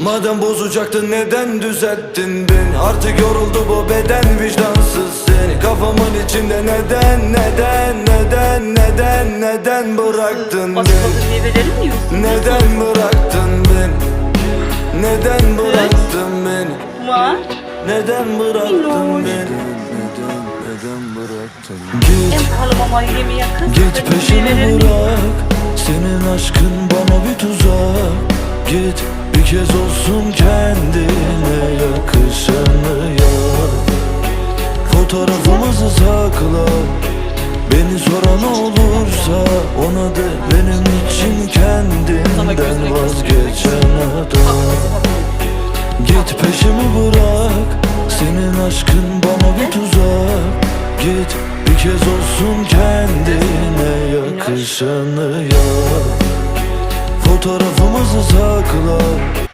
Madem bozacaktın neden düzelttin beni? Artık yoruldu bu beden vicdansız seni. Kafamın içinde neden neden neden neden neden bıraktın yoksa? Neden bıraktın beni? Neden bıraktın beni. Neden bıraktın beni? Neden bıraktın Git. Git mi? bırak. Senin aşkın bana bir tuzak. Git kez olsun kendine yakışanı yap Fotoğrafımızı sakla Beni soran olursa ona de benim için kendinden vazgeçen adam. Git peşimi bırak Senin aşkın bana bir tuzak. Git bir kez olsun kendine yakışanı yap Fotoğrafımızı sakla